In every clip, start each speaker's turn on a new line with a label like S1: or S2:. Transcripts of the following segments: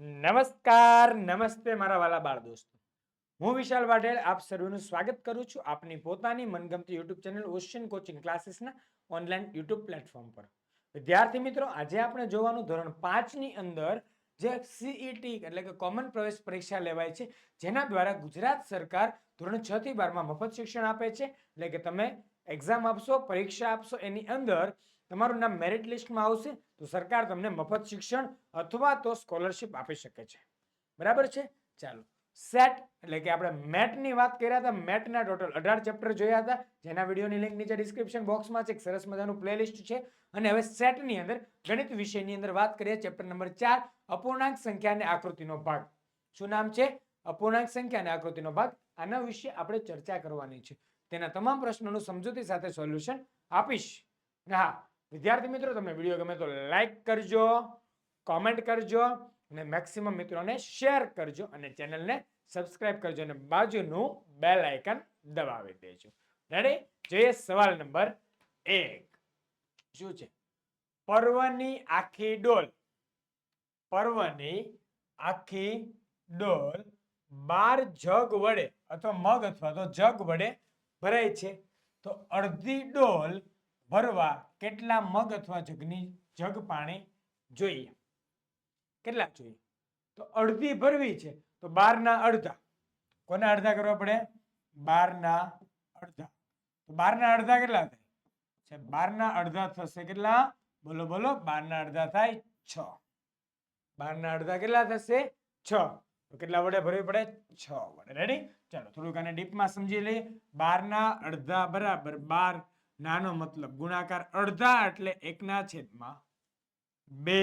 S1: નમસ્કાર, નમસ્તે મારા વાલા બાળ દોસ્તો. હું વિશાલ વાઢેર આપ સર્વનું સ્વાગત કરું છું આપની પોતાની મનગમતી યુટ્યુબ ચેનલ ઓશિયન કોચિંગ ક્લાસીસના ઓનલાઈન યુટ્યુબ પ્લેટફોર્મ પર. વિદ્યાર્થી મિત્રો, આજે આપણે જોવાનું ધોરણ પાંચની અંદર જે સીઈટી એટલે કે કોમન પ્રવેશ પરીક્ષા લેવાય છે, જેના દ્વારા ગુજરાત સરકાર ધોરણ છ થી બારમાં મફત શિક્ષણ આપે છે. એટલે કે તમે એક્ઝામ આપશો, પરીક્ષા આપશો, એની અંદર તમારું નામ મેરિટ લિસ્ટમાં આવશે. તો સરકાર તમને મફત શિક્ષણ અથવા તો સ્કોલરશિપ આપી શકે છે. બરાબર છે? ચાલો. સેટ એટલે કે આપણે મેટની વાત કર્યા હતા. મેટના ટોટલ અઢાર ચેપ્ટર જોયા હતા. જેના વિડીયોની લિંક નીચે ડિસ્ક્રિપ્શન બોક્સમાં છે. એક સરસ મજાનું પ્લેલિસ્ટ છે. અને હવે સેટની અંદર ગણિત વિષયની અંદર વાત કરીએ. ચેપ્ટર નંબર ચાર, અપૂર્ણાંક સંખ્યા અને આકૃતિનો ભાગ. શું નામ છે? અપૂર્ણાંક સંખ્યા અને આકૃતિનો ભાગ. આના વિશે આપણે ચર્ચા કરવાની છે. તેના તમામ પ્રશ્નોનું સમજૂતી સાથે સોલ્યુશન આપીશ. હા વિદ્યાર્થી મિત્રો, તમને વીડિયો ગમે તો લાઈક કરજો કોમેન્ટ કરજો અને મેક્સિમમ મિત્રોને શેર કરજો અને ચેનલને સબસ્ક્રાઇબ કરજો અને બાજુનું બેલ આઇકન દબાવી દેજો. રેડી જોઈએ સવાલ નંબર એક. શું છે? પર્વની આખી ડોલ, પર્વની આખી ડોલ બાર જગ વડે અથવા મગ અથવા તો જગ વડે ભરાય છે. તો અડધી ડોલ ભરવા કેટલા મગ અથવા જગની જગ પાણી જોઈએ? કેટલા જોઈએ? તો અડધી ભરવી છે, તો બારના અડધા. કોના અડધા કરવા પડે? બારના અડધા. તો બારના અડધા કેટલા થાય? છે, બારના અડધા થશે કેટલા? બોલો બોલો, બારના અડધા થાય છ. બારના અડધા કેટલા થશે? છ. તો કેટલા વડે ભરવી પડે? છ વડે. રેડી ચાલો, થોડુંક આને ડીપમાં સમજી લઈએ. બારના અડધા બરાબર બાર નાનો મતલબ ગુણાકાર અડધા એટલે એકના છેદમાં બે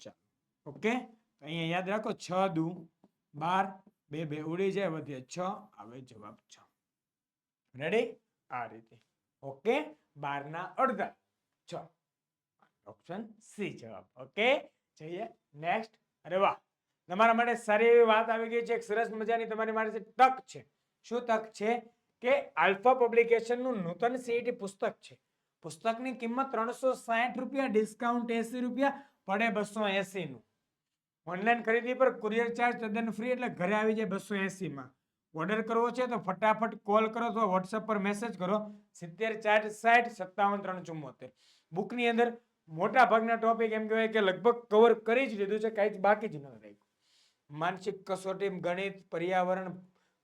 S1: ચાલો ઓકે અહીંયા યાદ રાખો, છ દુ બાર, બે બે ઉડી જાય, વધે છ, આવે જવાબ છ. રેડી આ રીતે. ઓકે બારના અડધા. છ. ઓપ્શન સી જવાબ. ઓકે જઈએ. નેક્સ્ટ અરે વાહ. તમારા માટે સારી એવી વાત આવી ગઈ છે. એક સરસ મજાની તમારી માટે તક છે. શું તક છે? કે આલ્ફા પબ્લિકેશનનું નૂતન સીઈટી પુસ્તક છે. પુસ્તકની કિંમત ત્રણસો સાઠ રૂપિયા, ડિસ્કાઉન્ટ એસી રૂપિયા, પડે બસો એસીનું. ઓનલાઈન ખરીદી પર કુરિયર ચાર્જ તદ્દન ફ્રી એટલે ઘરે આવી જાય બસો એસીમાં. ઓર્ડર કરવો છે તો ફટાફટ કોલ કરો તો વોટ્સઅપ પર મેસેજ કરો. સિત્તેર ચાર સાઠ, સત્તાવન ત્રણ ચુમ્મોતેર. બુકની અંદર મોટા ભાગના ટોપિક એમ કહેવાય કે લગભગ કવર કરી જ લીધું છે, કાંઈ જ બાકી જ ન રાખ્યું. માનસિક કસોટી, ગણિત, પર્યાવરણ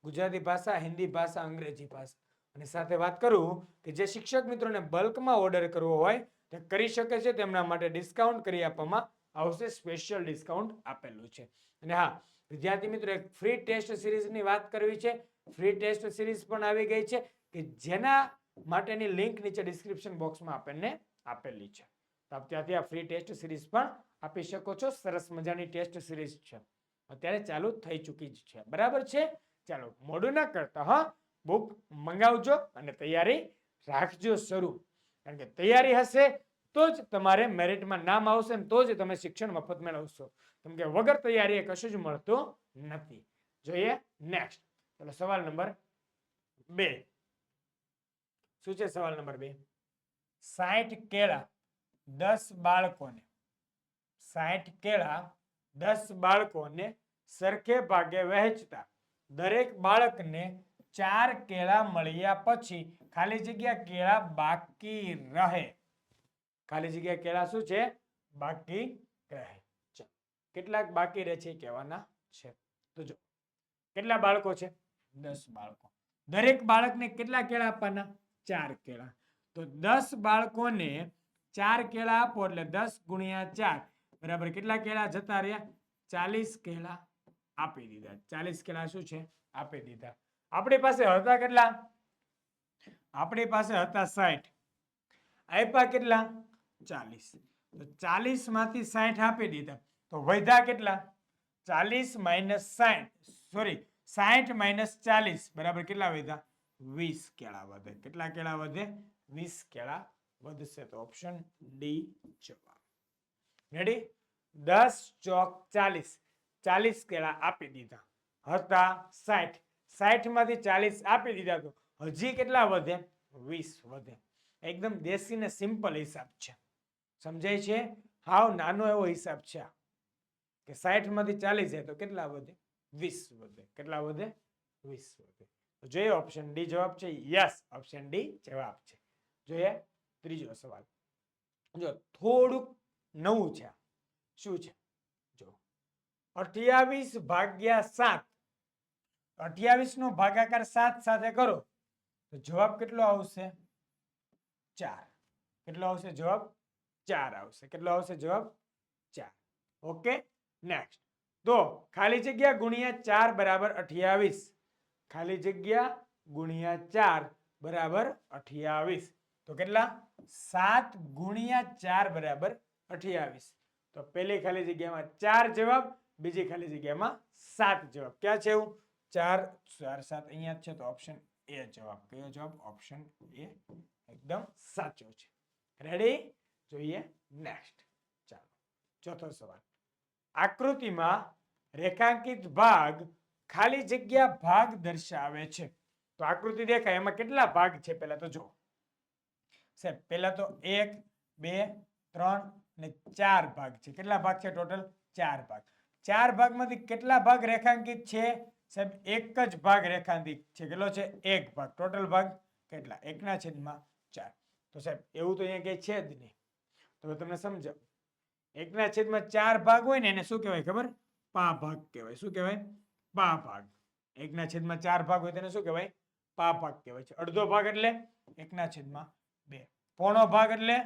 S1: ગુજરાતી ભાષા, હિન્દી ભાષા, અંગ્રેજી ભાષા. અને સાથે વાત કરું કે જે શિક્ષક મિત્રોને બલ્કમાં ઓર્ડર કરવો હોય, તે કરી શકે છે તેમના માટે ડિસ્કાઉન્ટ કરી આપવામાં આવશે સ્પેશિયલ ડિસ્કાઉન્ટ આપેલું છે. અને હા, વિદ્યાર્થી મિત્રો, એક ફ્રી ટેસ્ટ સિરીઝની વાત કરવી છે. ફ્રી ટેસ્ટ સિરીઝ પણ આવી ગઈ છે કે જેના માટેની લિંક નીચે ડિસ્ક્રિપ્શન બોક્સમાં આપણને આપેલી છે. તો આપ ત્યાંથી આ ફ્રી ટેસ્ટ સિરીઝ પણ આપી શકો છો. સરસ મજાની ટેસ્ટ સિરીઝ છે. અત્યારે ચાલુ થઈ ચૂકી જ છે. બરાબર છે? ચાલો મોડું ના કરતા, હા? બુક મંગાવજો અને તૈયારી રાખજો શરૂ. કારણ કે તૈયારી હશે તો જ તમારે મેરિટમાં નામ આવશે ને તો જ તમે શિક્ષણ મફત મેળવશો. કેમ કે વગર તૈયારી કશું જ મળતું નથી. જોઈએ નેક્સ્ટ ચલો, સવાલ નંબર બે. શું છે સવાલ નંબર બે? સાઠ કેળા દસ બાળકોને. સાઠ કેળા દસ બાળકોને સરખે ભાગે વહેંચતા. દરેક બાળકને ચાર કેળા મળ્યા પછી ખાલી જગ્યા કેળા બાકી રહે. ખાલી જગ્યા કેળા શું છે? બાકી રહે. કેટલાક બાકી રહે છે કહેવાના છે. તો જો, કેટલા બાળકો છે? દસ બાળકો. દરેક બાળકને કેટલા કેળા આપવાના? ચાર કેળા. તો દસ બાળકોને ચાર કેળા આપો એટલે દસ ગુણ્યા ચાર. બરાબર, કેટલા કેળા જતા રહ્યા? ચાલીસ કેળા. આપી દીધા. ચાલીસ કેળા શું છે? આપી દીધા. આપણી પાસે હતા કેટલા? આપણી પાસે હતા સાઠ. આપ્યા કેટલા? ચાલીસ. તો ચાલીસમાંથી સાઠ આપી દીધા. તો વધ્યા કેટલા? ચાલીસ માઇનસ સાઠ. સોરી સાઠ માઇનસ ચાલીસ. બરાબર કેટલા વધ્યા? વીસ કેળા વધે. કેટલા કેળા વધે? વીસ કેળા વધશે. તો ઓપ્શન ડી જવાબ. રેડી દસ ચોક ચાલીસ. ચાલીસ કેળા આપી દીધા. હતા સાઠ. સાઠમાંથી ચાલીસ આપી દીધા તો હજી કેટલા વધે? વીસ વધે. એકદમ દેશી ને સિમ્પલ હિસાબ છે. સમજાય છે? હાવ નાનો એવો હિસાબ છે. કે સાઠમાંથી ચાલીસ જાય તો કેટલા વધે? વીસ વધે. કેટલા વધે? વીસ વધે. તો જોઈએ ઓપ્શન ડી જવાબ છે? યસ ઓપ્શન ડી જવાબ છે. જોઈએ ત્રીજો સવાલ. જો થોડુંક નવું છે શું છે? અઠ્યાવીસ ભાગ્યા સાત. અઠ્યાવીસ નો ભાગાકાર સાત સાથે કરો. તો જવાબ કેટલો આવશે? ચાર. કેટલો આવશે જવાબ? ચાર આવશે. કેટલો આવશે જવાબ? ચાર. Okay, next. તો ખાલી જગ્યા ગુણ્યા ચાર બરાબર અઠ્યાવીસ. ખાલી જગ્યા ગુણ્યા ચાર બરાબર અઠ્યાવીસ. તો કેટલા? સાત ગુણ્યા ચાર બરાબર અઠ્યાવીસ. તો પહેલી ખાલી જગ્યામાં ચાર જવાબ બીજી ખાલી જગ્યામાં સાત જવાબ. ક્યાં છે એવું? ચાર ચાર, સાત અહીંયા છે તો ઓપ્શન એ જવાબ. કયો જવાબ? ઓપ્શન એ એકદમ સાચો છે. રેડી જોઈએ નેક્સ્ટ ચાલો, ચોથો સવાલ. આકૃતિમાં રેખાંકિત ભાગ ખાલી જગ્યા ભાગ દર્શાવે છે. તો આકૃતિ દેખાય, એમાં કેટલા ભાગ છે પહેલા તો જો સાહેબ, પહેલા તો એક, બે, ત્રણ ને ચાર ભાગ છે. કેટલા ભાગ છે ટોટલ? ચાર ભાગ. ચાર ભાગમાંથી કેટલા ભાગ રેખાંકિત છે? સાહેબ, એક જ ભાગ રેખાંકિત છે. કેટલો છે? એક ભાગ. ટોટલ ભાગ કેટલા? એકના છેદમાં ચાર. તો સાહેબ, એવું તો અહીંયા કંઈ છે જ નહીં. તો હવે તમને સમજાવું. એકના છેદમાં ચાર ભાગ હોય ને, એને શું કહેવાય ખબર? પા ભાગ કહેવાય. શું કહેવાય? પા ભાગ. એકના છેદમાં ચાર ભાગ હોય તેને શું કહેવાય? પા ભાગ કહેવાય છે. અડધો ભાગ એટલે એકના છેદમાં બે. પોણો ભાગ એટલે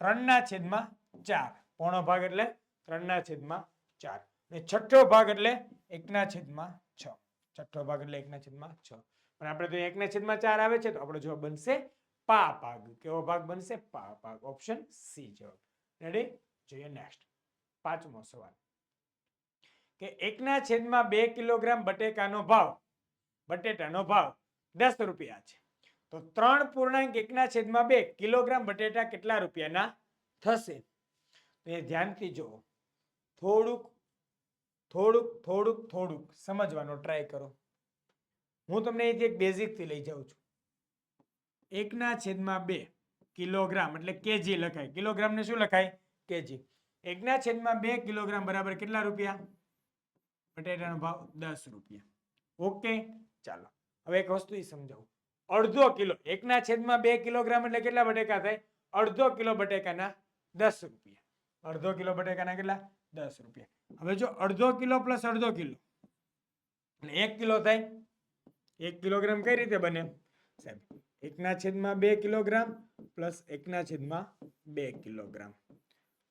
S1: ત્રણના છેદમાં ચાર. પોણો ભાગ એટલે ત્રણના છેદમાં ચાર. છઠ્ઠો ભાગ એટલે એકના છેદમાં છ. છઠ્ઠો ભાગ એટલે એકના છેદમાં છ. પણ આપણે તો એકના છેદમાં ચાર આવે છે, તો આપણો જવાબ બનશે પા ભાગ. કેવો ભાગ બનશે? પા ભાગ. ઓપ્શન સી જવાબ. રેડી જોઈએ નેક્સ્ટ પાંચમો સવાલ. કે એકના છેદમાં બે કિલોગ્રામ બટેકાનો ભાવ, બટેટાનો ભાવ દસ રૂપિયા છે. તો ત્રણ પૂર્ણાંક એકના છેદમાં બે કિલોગ્રામ બટેટા કેટલા રૂપિયાના થશે? તો એ ધ્યાનથી જુઓ. થોડુંક થોડુંક થોડુંક થોડુંક સમજવાનો ટ્રાય કરો. હું તમને અહીંથી એક બેઝિકથી લઈ જાઉં છું. એકના છેદમાં બે કિલોગ્રામ એટલે કેજી લખાય. કિલોગ્રામને શું લખાય? કેજી. એકના છેદમાં બે કિલોગ્રામ બરાબર કેટલા રૂપિયા? બટેટાનો ભાવ દસ રૂપિયા. ઓકે? ચાલો. હવે એક વસ્તુ સમજાવું. અડધો કિલો, એકના છેદમાં બે કિલોગ્રામ એટલે કેટલા બટેકા થાય? અડધો કિલો બટેકાના દસ રૂપિયા. અડધો કિલો બટેકાના કેટલા? દસ રૂપિયા. હવે જો અડધો કિલો પ્લસ અડધો કિલો. એટલે એક કિલો થાય. એક કિલોગ્રામ કઈ રીતે બને? સાહેબ, એકના છેદમાં બે કિલોગ્રામ પ્લસ એકના છેદમાં બે કિલોગ્રામ.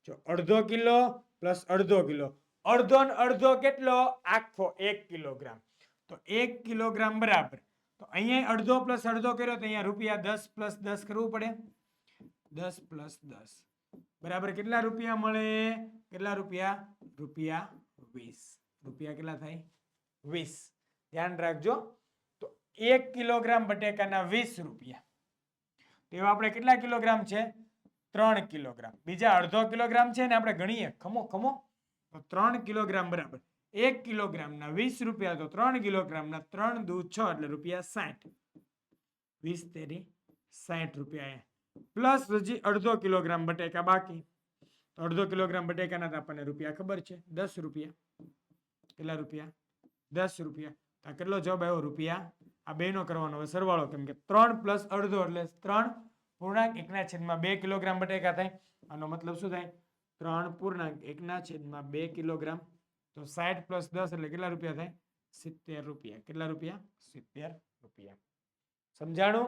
S1: જો અડધો કિલો પ્લસ અડધો કિલો. અડધો ને અડધો કેટલો? આખો એક કિલોગ્રામ. તો એક કિલોગ્રામ બરાબર. તો અહીંયા અડધો પ્લસ અડધો કર્યો તો અહીંયા રૂપિયા દસ પ્લસ દસ કરવું પડે. દસ પ્લસ દસ. બરાબર, કેટલા રૂપિયા મળે? કેટલા રૂપિયા? રૂપિયા વીસ. રૂપિયા કેટલા થાય? વીસ. ધ્યાન રાખજો. તો એક કિલોગ્રામ બટેકાના વીસ રૂપિયા. તેવા આપણે કેટલા કિલોગ્રામ છે? ત્રણ કિલોગ્રામ. બીજા અડધો કિલોગ્રામ છે ને આપણે ગણીએ. ખમો ખમો. તો ત્રણ કિલોગ્રામ બરાબર. એક કિલોગ્રામના વીસ રૂપિયા. તો ત્રણ કિલોગ્રામના ત્રણ દૂધ છ એટલે રૂપિયા સાઠ. વીસ તેરી સાઠ રૂપિયા પ્લસ હજી અડધો કિલોગ્રામ બટેકા બાકી. તો અડધો કિલોગ્રામ બટેકાના તો આપણને રૂપિયા ખબર છે? દસ રૂપિયા. કેટલા રૂપિયા? દસ રૂપિયા. આ કેટલો જવાબ આવ્યો? રૂપિયા. આ બેનો કરવાનો હવે સરવાળો, કેમ કે ત્રણ પ્લસ અડધો એટલે ત્રણ પૂર્ણાંક એકના છેદમાં બે કિલોગ્રામ બટેકા થાય. આનો મતલબ શું થાય? ત્રણ પૂર્ણાંક એકના છેદમાં બે કિલોગ્રામ. તો સાઠ પ્લસ દસ એટલે કેટલા રૂપિયા થાય? સિત્તેર રૂપિયા. કેટલા રૂપિયા? સિત્તેર રૂપિયા. સમજાણું?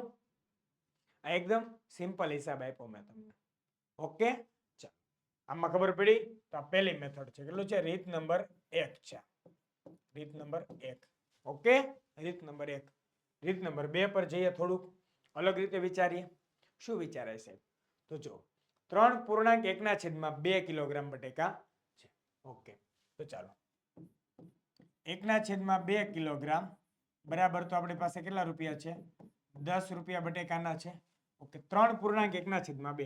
S1: આ એકદમ સિમ્પલ હિસાબ આપ્યો મેં તમને. ઓકે ચાલો. આમાં ખબર પડી? તો આ પહેલી મેથડ છે. કેટલું છે? રીત નંબર એક છે. રીત નંબર એક. ઓકે રીત નંબર એક. રીત નંબર બે પર જઈએ થોડુંક. અલગ રીતે વિચારીએ. શું વિચારાય સાહેબ? તો જો ત્રણ પૂર્ણાંક એકના છેદમાં બે કિલોગ્રામ બટેકા છે. ઓકે તો ચાલો. એકના છેદમાં બે કિલોગ્રામ. બરાબર તો આપણી પાસે કેટલા રૂપિયા છે? દસ રૂપિયા બટેકાના છે. ઓકે, ત્રણ પૂર્ણાંક એકના છેદમાં બે.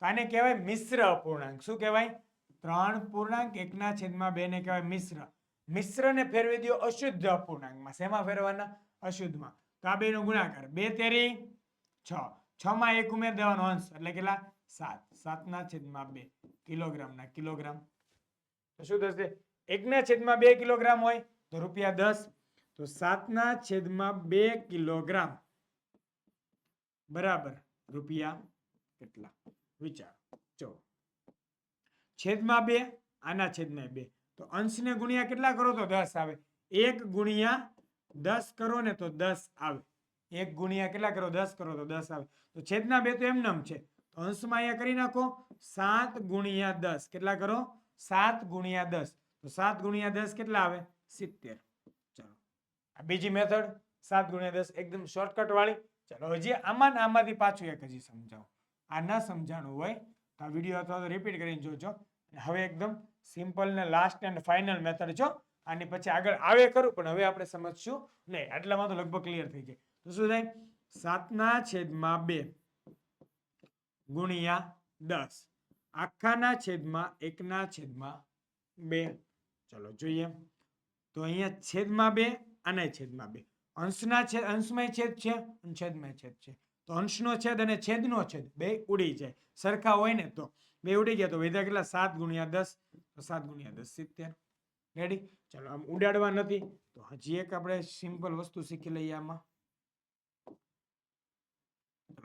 S1: તો આને કહેવાય મિશ્ર અપૂર્ણાંક. શું કહેવાય? ત્રણ પૂર્ણાંક એકના છેદમાં બે ને કહેવાય મિશ્ર. મિશ્રને ફેરવી દો અશુદ્ધ અપૂર્ણાંકમાં. શેમાં ફેરવાના? અશુદ્ધમાં. તો આ બેનો ગુણાકાર. બે તેરી છ. છ માં એક ઉમેર દેવાનો અંશ. એટલે કેટલા? સાત. સાતના છેદમાં બે. કિલોગ્રામના કિલોગ્રામ. તો શું થશે? એકના છેદમાં બે કિલોગ્રામ હોય તો રૂપિયા દસ. તો સાતના છેદમાં બે કિલોગ્રામ. બરાબર? રૂપિયા કેટલા? વિચાર. જો. છેદમાં બે, આના છેદમાં બે. તો અંશને ગુણ્યા કેટલા કરો તો દસ આવે. એક ગુણ્યા દસ કરો ને તો દસ આવે. એક ગુણ્યા કેટલા કરો? દસ કરો તો દસ આવે. તો છેદના બે તો એમનેમ છે. તો અંશમાં અહીંયા કરી નાખો. સાત ગુણ્યા દસ. કેટલા કરો? સાત ગુણ્યા દસ. તો સાત ગુણ્યા દસ કેટલા આવે? સિત્તેર. ચલો. બીજી મેથડ સાત ગુણ્યા દસ. એકદમ શોર્ટકટ વાળી. ચલો હજી આમાં આમાંથી પાછું એક હજી સમજાવો. આ ન સમજાણું હોય તો આ વીડિયો અથવા રિપીટ કરીને જોજો. હવે એકદમ સિમ્પલ ને લાસ્ટ એન્ડ ફાઇનલ મેથડ છો આની પછી આગળ આવે કરું પણ હવે આપણે સમજશું. નહીં, આટલામાં તો લગભગ ક્લિયર થઈ જાય. તો શું થાય? સાતના છેદમાં બે ગુણ્યા દસ. આખાના છેદમાં એકના છેદમાં બે. ચલો, જોઈએ. તો અહીંયા છેદમાં બે અને છેદમાં બે. અંશના છેદ, અંશમય છેદ છે અને છેદમય છેદ છે. તો અંશનો છેદ અને છેદનો છેદ બે ઉડી જાય. સરખા હોય ને તો બે ઉડી ગયા તો વેધા કેટલા? સાત ગુણ્યા દસ. તો સાત ગુણ્યા દસ, સિત્તેર. રેડી ચાલો, આમ ઉડાડવા નથી. તો હજી એક આપણે સિમ્પલ વસ્તુ શીખી લઈએ આમાં.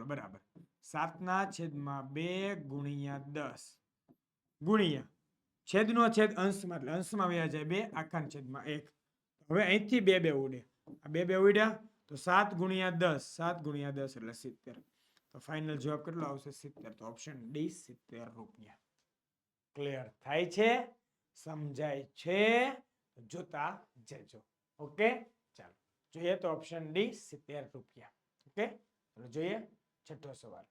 S1: બરાબર. સાતના છેદમાં બે ગુણ્યા દસ. ગુણ્યા. છેદનો છેદ અંશમાં, એટલે અંશમાં વ્યા જાય બે, આખાના છેદમાં એક. હવે અહીંથી બે બે ઉડે. આ બે બે ઉડ્યા, તો સાત ગુણ્યા દસ, સાત ગુણ્યા દસ એટલે સિત્તેર. તો ફાઇનલ જવાબ કેટલો આવશે? સિત્તેર. તો ઓપ્શન ડી સિત્તેર રૂપિયા. ક્લિયર થાય છે? સમજાય છે? જોતા જજો. ઓકે ચાલો. જોઈએ તો ઓપ્શન ડી સિત્તેર રૂપિયા. ઓકે ચાલો જોઈએ. છઠ્ઠો સવાલ.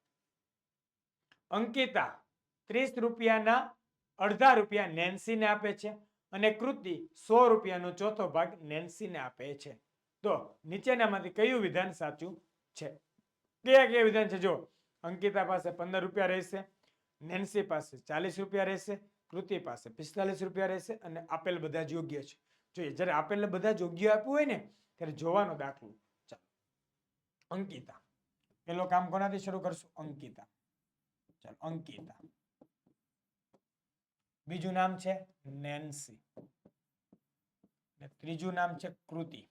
S1: અંકિતા ત્રીસ રૂપિયાના અડધા રૂપિયા નેન્સીને આપે છે અને કૃતિ સો રૂપિયાનો ચોથો ભાગ નેન્સીને આપે છે. તો નીચેનામાંથી કયું વિધાન સાચું છે? કયા કયા વિધાન છે? જો, અંકિતા પાસે પંદર રૂપિયા રહેશે, નેન્સી પાસે ચાલીસ રૂપિયા રહેશે, કૃતિ પાસે પિસ્તાલીસ રૂપિયા રહેશે અને આપેલ બધા જ યોગ્ય છે. જોઈએ, જ્યારે આપેલ બધા જ યોગ્ય આપ્યું હોય ને, ત્યારે જોવાનો દાખલો ચાલો. અંકિતા. પેલો કામ કોનાથી શરૂ કરશું? અંકિતા. ચાલો, અંકિતા. બીજું નામ છે નેન્સી. ત્રીજું નામ છે કૃતિ.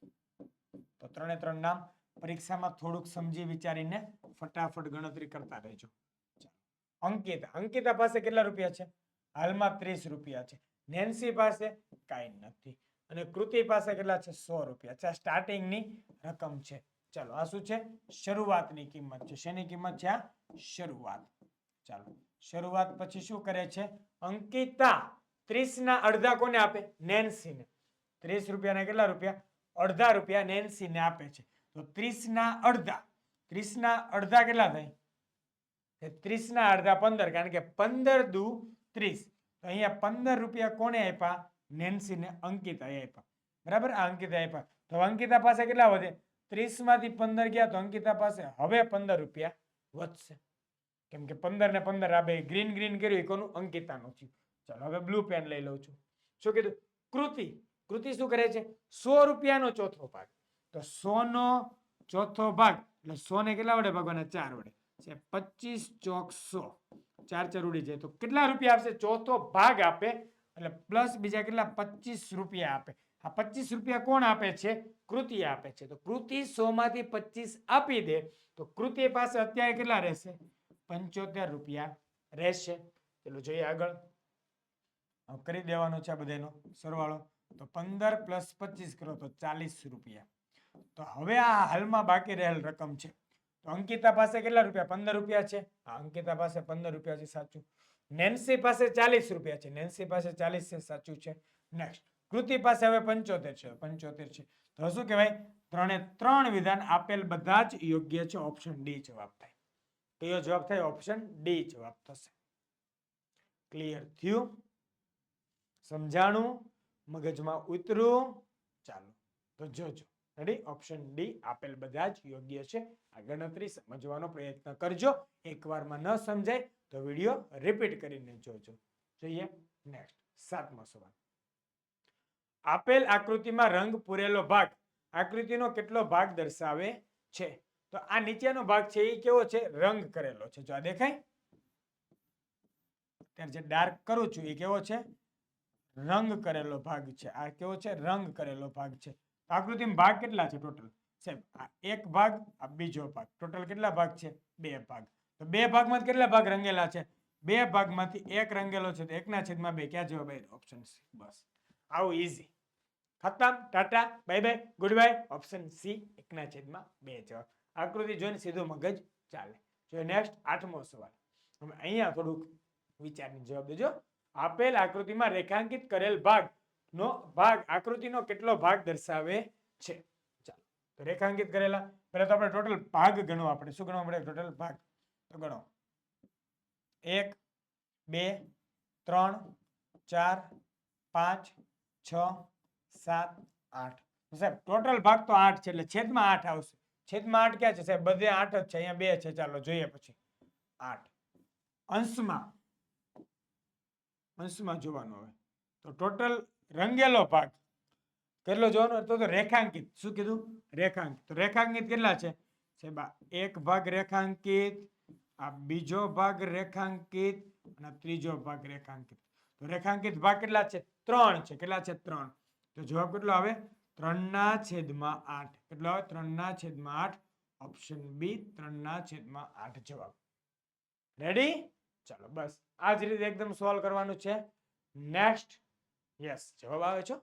S1: તો ત્રણે ત્રણ નામ પરીક્ષામાં થોડુંક સમજી વિચારીને ફટાફટ ગણતરી કરતા રહેજો. અંકિતા અંકિતા પાસે કેટલા રૂપિયા છે? હાલમાં ત્રીસ રૂપિયા છે. નેન્સી પાસે કાંઈ નથી. અને કૃતિ પાસે કેટલા છે? સો રૂપિયા છે. આ સ્ટાર્ટિંગની રકમ છે. ચાલો, આ શું છે? શરૂઆતની કિંમત છે. શેની કિંમત છે? આ શરૂઆત. ચાલો, શરૂઆત પછી શું કરે છે? અંકિતા ત્રીસ ના અડધા કોને આપે? નેન્સીને. ત્રીસ રૂપિયાના કેટલા રૂપિયા? અડધા રૂપિયા નેન્સીને આપે છે. તો ત્રીસ ના અડધા ત્રીસ ના અડધા કેટલા થાય? ત્રીસ ના અડધા પંદર, કારણ કે પંદર દુ ત્રીસ. તો અહીંયા પંદર રૂપિયા કોને આપ્યા? નેન્સીને અંકિતાએ આપ્યા. બરાબર? આ અંકિતા આપ્યા. તો અંકિતા પાસે કેટલા વધે? ત્રીસમાંથી પંદર ગયા તો અંકિતા પાસે હવે પંદર રૂપિયા વધશે. કેમ કે પંદર ને પંદર આ બે ગ્રીન ગ્રીન કર્યું એ કોનું અંકિતાનું થયું. ચાલો, હવે બ્લુ પેન લઈ લઉં છું. શું કીધું? કૃતિ. કૃતિ શું કરે છે? સો રૂપિયાનો ચોથો ભાગ. તો સોનો ચોથો ભાગ, એટલે સોને કેટલા વડે ભાગવાના? ચાર વડે. છે પચીસ ચોક સો. ચાર ચાર ઉડી જાય તો કેટલા રૂપિયા આપશે? ચોથો ભાગ આપે. એટલે પ્લસ બીજા કેટલા? પચીસ રૂપિયા આપે. આ પચીસ રૂપિયા કોણ આપે છે? કૃતિ આપે છે. તો કૃતિ સો માંથી પચીસ આપી દે. તો કૃતિ પાસે અત્યારે કેટલા રહેશે? પંચોતેર રૂપિયા રહેશે. પેલું જોઈએ આગળ. કરી દેવાનો છે આ બધાનો સરવાળો. તો પંદર પ્લસ પચીસ કરો તો ચાલીસ રૂપિયા. તો હવે આ હાલમાં બાકી રહેલ રકમ છે. તો અંકિતા પાસે કેટલા રૂપિયા? પંદર રૂપિયા છે. હા, અંકિતા પાસે પંદર રૂપિયા છે, સાચું. નેન્સી પાસે ચાલીસ રૂપિયા છે. નેન્સી પાસે ચાલીસ છે, સાચું છે. નેક્સ્ટ કૃતિ પાસે હવે પંચોતેર છે. પંચોતેર છે. તો શું કહેવાય? ત્રણે ત્રણ વિધાન આપેલ બધા જ યોગ્ય છે. ઓપ્શન ડી જવાબ થાય. કયો જવાબ થાય ઓપ્શન ડી જવાબ થશે. ક્લિયર થયું? સમજાણું? મગજમાં ઉતરું. ચાલો, તો જોજો. રેડી ઓપ્શન ડી આપેલ બધા જ યોગ્ય છે. આ ગણતરી સમજવાનો પ્રયત્ન કરજો. એકવારમાં ન સમજાય તો વીડિયો રિપીટ કરીને જોજો. જોઈએ. નેક્સ્ટ સાતમો સવાલ. આપેલ આકૃતિમાં રંગ પૂરેલો ભાગ આકૃતિનો કેટલો ભાગ દર્શાવે છે? તો આ નીચેનો ભાગ છે એ કેવો છે? રંગ કરેલો છે. જો આ દેખાય? અત્યારે જે ડાર્ક કરું છું એ કેવો છે? રંગ કરેલો ભાગ છે. આ કેવો છે? રંગ કરેલો ભાગ છે. આકૃતિમાં ભાગ કેટલા છે ટોટલ? સાહેબ એક ભાગ, આ બીજો ભાગ. ટોટલ કેટલા ભાગ છે? બે ભાગ. તો બે ભાગમાં કેટલા ભાગ રંગેલા છે? બે ભાગમાંથી એક રંગેલો છે તો એકના છેદમાં બે. ક્યાં જવાબ ઓપ્શન સી બસ. આવું ઈઝી ખતમ. Tata. Bye bye goodbye option C એકના છેદમાં બે જવાબ. આકૃતિ જોઈને સીધું મગજ ચાલે. જો નેક્સ્ટ આઠમો સવાલ. હવે અહીંયા થોડુંક વિચારની જવાબ દેજો. આપેલ આકૃતિમાં રેખાંકિત કરેલ ભાગ નો ભાગ આકૃતિનો કેટલો ભાગ દર્શાવે છે? ચાલો, તો રેખાંકિત કરેલા. પહેલા તો આપણે ટોટલ ભાગ ગણો આપણે. શું ગણવા પડે ટોટલ ભાગ. તો ગણો. એક, બે, ત્રણ, ચાર, પાંચ, છ, સાત, આઠ. સાહેબ ટોટલ ભાગ તો આઠ છે એટલે છેદમાં આઠ આવશે. છેદમાં આઠ ક્યાં છે? સાહેબ, બધે આઠ જ છે. અહીંયા બે છે. ચાલો, જોઈએ પછી. આઠ. અંશમાં અંશમાં જોવાનું હવે. તો ટોટલ રંગેલો ભાગ કેટલો જોવાનો તો તો રેખાંકિત. શું કીધું? રેખાંકિત. તો રેખાંકિત કેટલા છે? સાહેબ, આ એક ભાગ રેખાંકિત, આ બીજો ભાગ રેખાંકિત અને આ ત્રીજો ભાગ રેખાંકિત. તો રેખાંકિત ભાગ કેટલા છે? ત્રણ છે. કેટલા છે? ત્રણ. તો જવાબ કેટલો આવે? ત્રણના છેદમાં આઠ. કેટલો આવે? ત્રણના છેદમાં આઠ. ઓપ્શન બી ત્રણના છેદમાં આઠ જવાબ. રેડી ચાલો, બસ. આ જ રીતે એકદમ સોલ્વ કરવાનું છે. નેક્સ્ટ યસ જવાબ આવે છો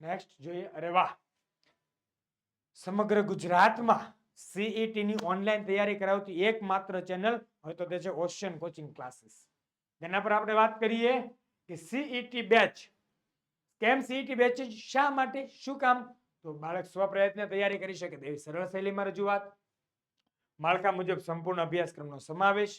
S1: નેક્સ્ટ જોઈએ, અરે વાહ. સમગ્ર ગુજરાતમાં સીઈટી ની ઓનલાઈન તૈયારી કરાવતી એકમાત્ર ચેનલ હોય તો તે છે ઓશિયન કોચિંગ ક્લાસીસ જેના પર આપણે વાત કરીએ કે સીઈટી બેચ કેમ સીઈટી બેચ શા માટે? શું કામ? તો બાળક સ્વપ્રયત્ને તૈયારી કરી શકે તેવી સરળ શૈલીમાં રજૂઆત. માળખા મુજબ સંપૂર્ણ અભ્યાસક્રમનો સમાવેશ.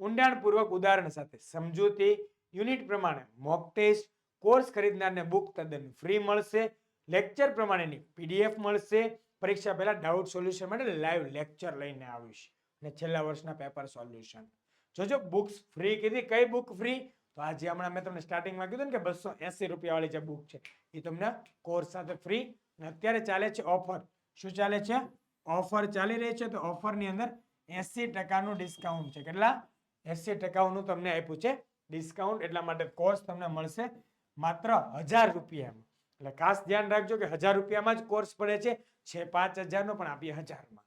S1: ઊંડાણપૂર્વક ઉદાહરણ સાથે સમજૂતી યુનિટ પ્રમાણે મોક ટેસ્ટ કોર્સ ખરીદનારને બુક તદ્દન ફ્રી મળશે. લેક્ચર પ્રમાણેની પીડીએફ મળશે. પરીક્ષા પહેલા ડાઉટ સોલ્યુશન માટે લાઈવ લેક્ચર લઈને આવીશ. અને છેલ્લા વર્ષના પેપર સોલ્યુશન જોજો બુક્સ ફ્રી કીધી. કઈ બુક ફ્રી તો આજે હમણાં મેં તમને સ્ટાર્ટિંગમાં કીધું ને કે બસો એસી રૂપિયાવાળી જે બુક છે, એ તમને કોર્સ સાથે ફ્રી અને અત્યારે ચાલે છે ઓફર શું ચાલે છે? ઓફર ચાલી રહી છે. તો ઓફરની અંદર એસી ટકાનું ડિસ્કાઉન્ટ છે. કેટલા? એસી ટકાનું તમને આપ્યું છે. ડિસ્કાઉન્ટ એટલા માટે કોર્સ તમને મળશે માત્ર હજાર રૂપિયામાં. એટલે ખાસ ધ્યાન રાખજો કે હજાર રૂપિયામાં જ કોર્સ પડે છે. છે પાંચ હજારનો, પણ આપીએ હજારમાં.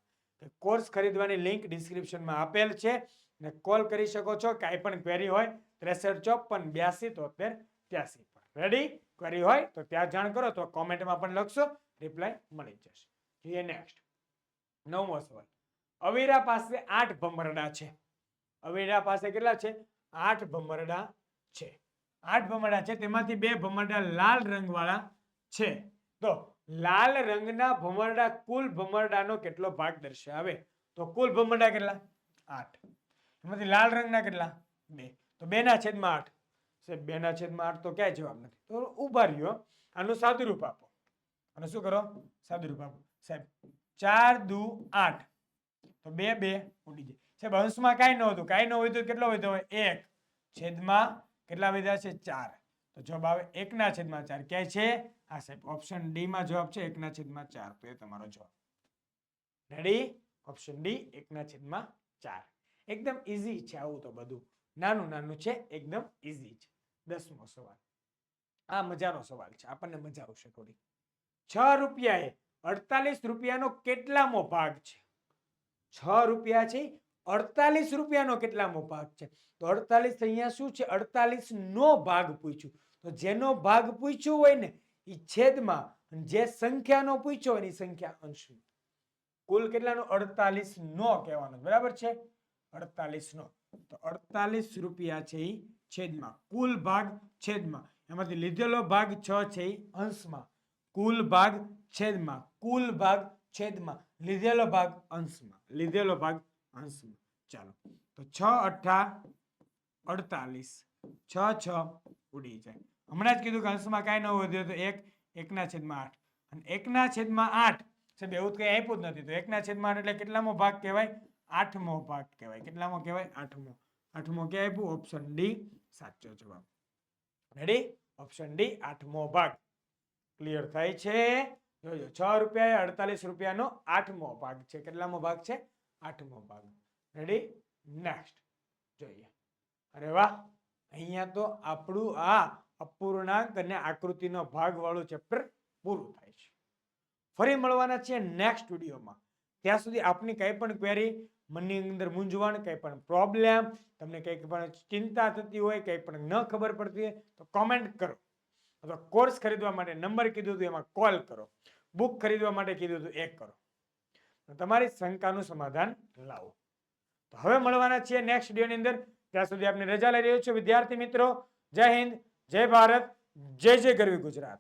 S1: કોર્સ ખરીદવાની લિંક ડિસ્ક્રિપ્શનમાં આપેલ છે. ને કોલ કરી શકો છો. કાંઈ પણ ક્વેરી હોય, ત્રેસઠ, ચોપન, બ્યાસી તોતેર ત્યાસી પર. રેડી ક્વેરી હોય, તો ત્યાં જાણ કરો, તો કોમેન્ટમાં પણ લખશો. રિપ્લાય મળી જશે. જોઈએ નેક્સ્ટ નવમો સવાલ. અવીરા પાસે આઠ ભમરડા છે. અવીરા પાસે કેટલા છે? આઠ ભમરડા છે. આઠ ભમરડા છે, તેમાંથી બે ભમરડા લાલ રંગવાળા છે. તો લાલ રંગના ભમરડા કુલ ભમરડાનો કેટલો ભાગ દર્શાવે? તો કુલ ભમરડા કેટલા? આઠ. એમાંથી લાલ રંગના કેટલા? બે. તો બે ના છેદમાં આઠ. સાહેબ બે ના છેદમાં આઠ તો ક્યાંય જવાબ નથી. તો ઊભા રહ્યો. આનું સાદુરૂપ આપો. અને શું કરો? સાદુરૂપ આપો. સાહેબ, ચાર દુ આઠ. તો બે બે ઉડી જાય. સાહેબ અંશમાં કાંઈ ન હતું. કાંઈ ન હોય તો કેટલો વધ્યો હોય? એક. છેદમાં કેટલા વધ્યા છે? ચાર. તો જવાબ આવે એકના છેદમાં ચાર. ક્યાંય છે? હા, સાહેબ ઓપ્શન ડી માં જવાબ છે, એકના છેદમાં ચાર. તો એ તમારો જવાબ. રેડી ઓપ્શન ડી એકના છેદમાં ચાર. એકદમ ઇઝી છે આવું તો બધું. નાનું નાનું છે, એકદમ ઇઝી છે. દસમો સવાલ. આ મજાનો સવાલ છે. આપણને મજા આવશે થોડી. છ રૂપિયાએ અડતાલીસ રૂપિયાનો કેટલામો ભાગ છે? છ રૂપિયા છે અડતાલીસ રૂપિયાનો કેટલામો ભાગ છે? તો અડતાલીસ અહીંયા શું છે? અડતાલીસ નો ભાગ પૂછ્યું. તો જેનો ભાગ પૂછ્યો હોય ને એ છેદમાં જે સંખ્યાનો પૂછ્યો હોય ને એ સંખ્યા અંશમાં કુલ કેટલાનો? અડતાલીસ નો કહેવાનો. બરાબર છે? અડતાલીસ નો તો અડતાલીસ રૂપિયા છે એ છેદમાં. કુલ ભાગ છેદમાં. એમાંથી લીધેલો ભાગ છ છે એ અંશમાં. કુલ ભાગ છેદમાં. કુલ ભાગ છેદમાં. લીધેલો ભાગ અંશમાં. લીધેલો ભાગ અંશમાં ચાલો. તો છ અઠ્ઠા અડતાલીસ. છ છ ઉડી જાય. હમણાં જ કીધું કે અંશમાં કાંઈ ન વધ્યો તો એક, એકના છેદમાં આઠ. અને એકના છેદમાં આઠ, સાહેબ, એવું કંઈ આપ્યું જ નથી. તો એકના છેદમાં એટલે કેટલામો ભાગ કહેવાય? આઠમો ભાગ કહેવાય. કેટલામો કહેવાય? આઠમો. આઠમો ક્યાં આપ્યું? ઓપ્શન ડી, સાચો જવાબ. રેડી ઓપ્શન ડી, આઠમો ભાગ. ક્લિયર થાય છે? જોજો. છ રૂપિયા અડતાલીસ રૂપિયાનો આઠમો ભાગ છે. કેટલામો ભાગ છે? આઠમો ભાગ. રેડી નેક્સ્ટ જોઈએ. અરે વાહ! અહીંયા તો આપણું આ અપૂર્ણાંક અને આકૃતિનો ભાગવાળું ચેપ્ટર પૂરું થાય છે. ફરી મળવાના છે નેક્સ્ટ વિડીયોમાં ત્યાં સુધી આપની કંઈ પણ ક્વેરી મનની અંદર મૂંઝવણ, કંઈ પણ પ્રોબ્લેમ તમને કંઈક પણ ચિંતા થતી હોય, કંઈ પણ ન ખબર પડતી હોય, તો કોમેન્ટ કરો. અથવા કોર્સ ખરીદવા માટે નંબર કીધું હતું, એમાં કોલ કરો. બુક ખરીદવા માટે કીધું હતું, એ કરો. તમારી શંકાનું સમાધાન લાવો. તો હવે મળવાના છીએ નેક્સ્ટ વિડીયોની અંદર. ત્યાં સુધી આપને રજા લઈ રહ્યો છું. વિદ્યાર્થી મિત્રો, જય હિન્દ, જય ભારત, જય જય ગરવી ગુજરાત.